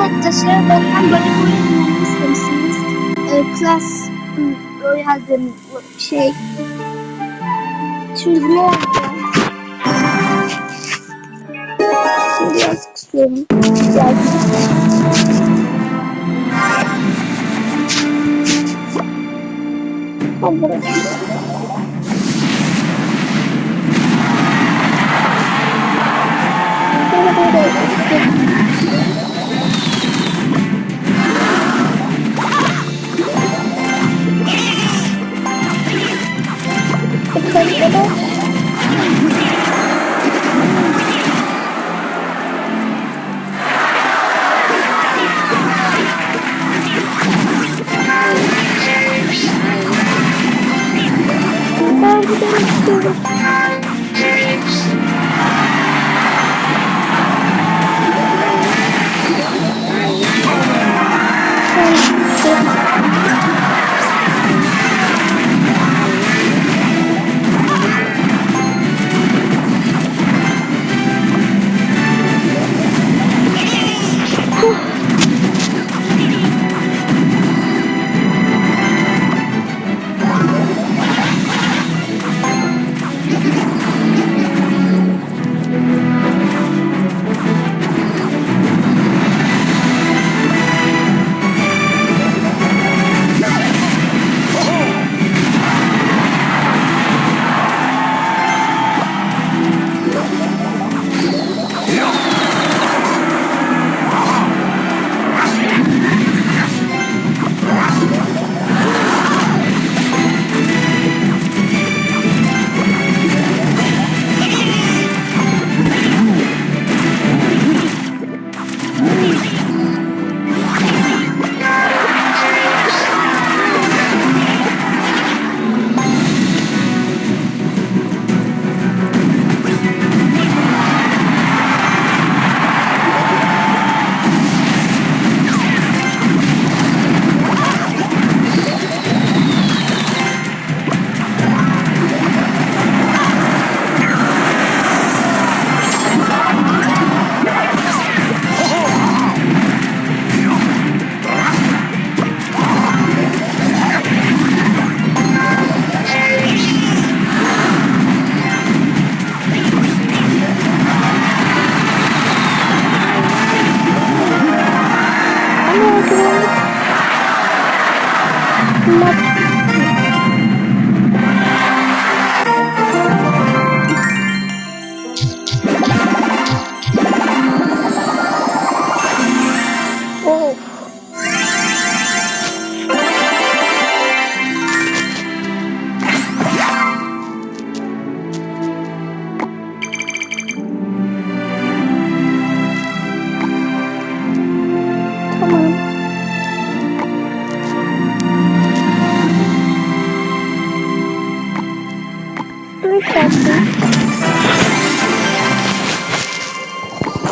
Arkadaşlar benden böyle bir oyun oynamamı istemişsiniz. Ee, Clash Royale'de şey. Şimdi bunu oynayacağım. Şimdi yazık istiyorum. Yazık. Tam Di dalam.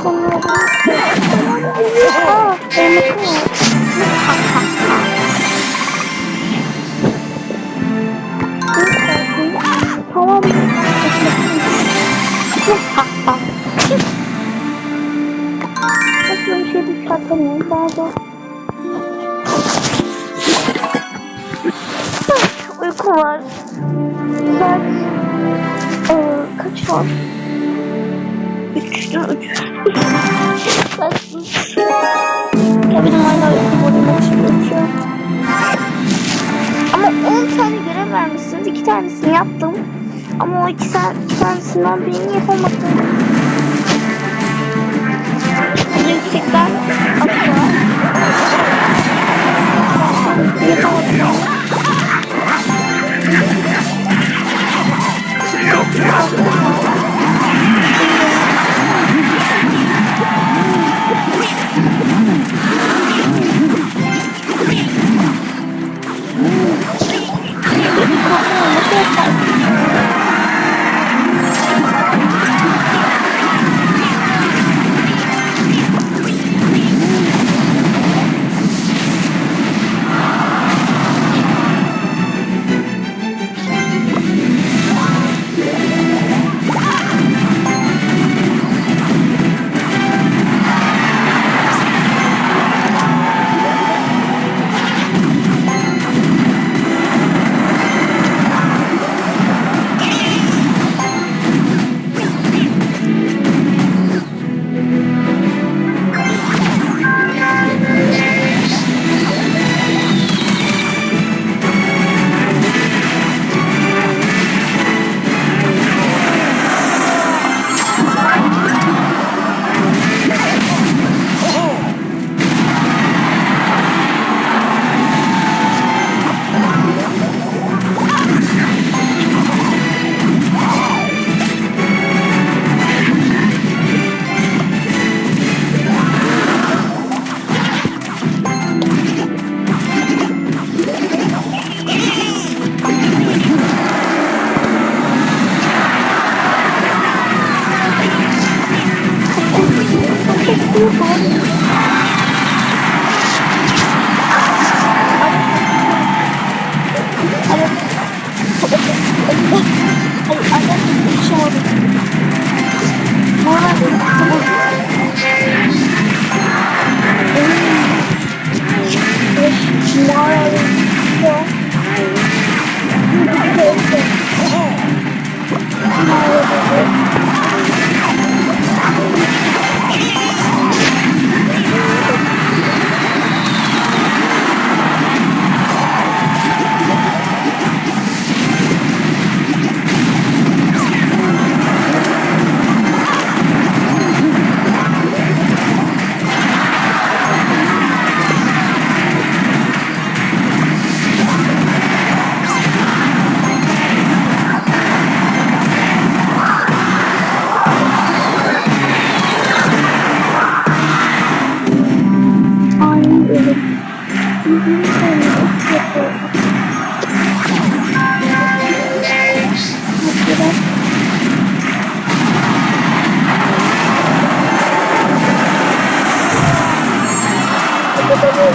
Tamam. Nasıl bir şey çıkartamıyorum bazen. Uyku var. Saat ee, kaç an? Üçte üç. Saat Ya benim hala oynamak istiyorum şu. Ama 10 tane görev vermişsiniz. 2 tanesini yaptım. Ama o 2 iki tanesinden birini yapamadım. Yüksekten aşağı. Yapamadım.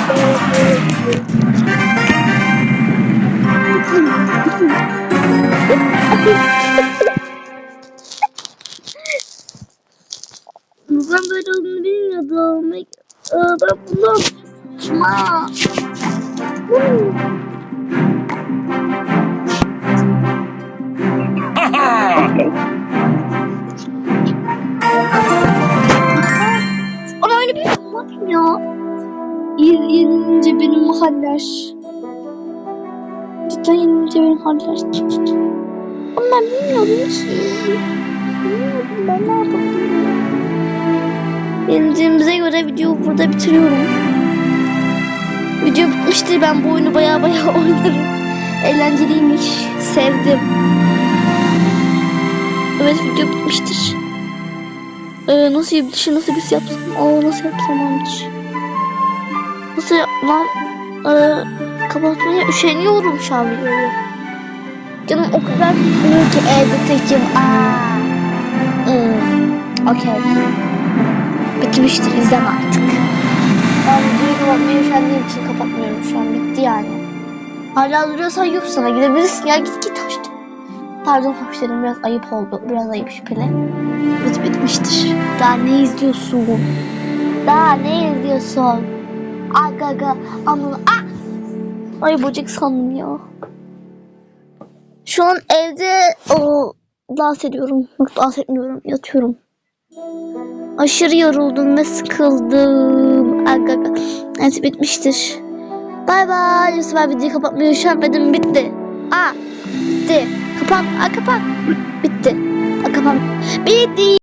Ben böyle olduğunu bilmiyordum. Ben bunu. Hmm. Ama öyle bir şey ya. Yeni- Yenilince benim mahaller. Cidden yenilince benim mahaller. Ama ben bilmiyordum ki. Bilmiyordum ben ne yapabilirim. Yenildiğimize göre videoyu burada bitiriyorum. Video bitmiştir. Ben bu oyunu baya baya oynarım. Eğlenceliymiş. Sevdim. Evet video bitmiştir. Ee, nasıl bir şey nasıl bir şey yapsam? Aa nasıl yapsam amç? Nasıl yapmam? Ee, kapatmaya üşeniyorum şu an videoyu. Canım o kadar sıkılıyor ki tekim. Aa. Hmm. Okey. Bitmiştir izleme artık. Ben videoyu kapatmayı üşendiğim için kapatmıyorum şu an bitti yani. Hala duruyorsan yok sana gidebilirsin ya git git hoş. Pardon hoş dedim biraz ayıp oldu. Biraz ayıp şüpheli. Evet bitmiştir. Daha ne izliyorsun? Daha ne izliyorsun? Aga aga aman ah! Ay böcek sandım ya. Şu an evde o, dans ediyorum. Yok dans etmiyorum. Yatıyorum. Aşırı yoruldum ve sıkıldım. Aga aga. Evet bitmiştir. Bay bay. Yusuf videoyu kapatmayı üşenmedim. Bitti. Aa bitti. Kapan. Aa kapan. Bitti. Aa kapan. Bitti.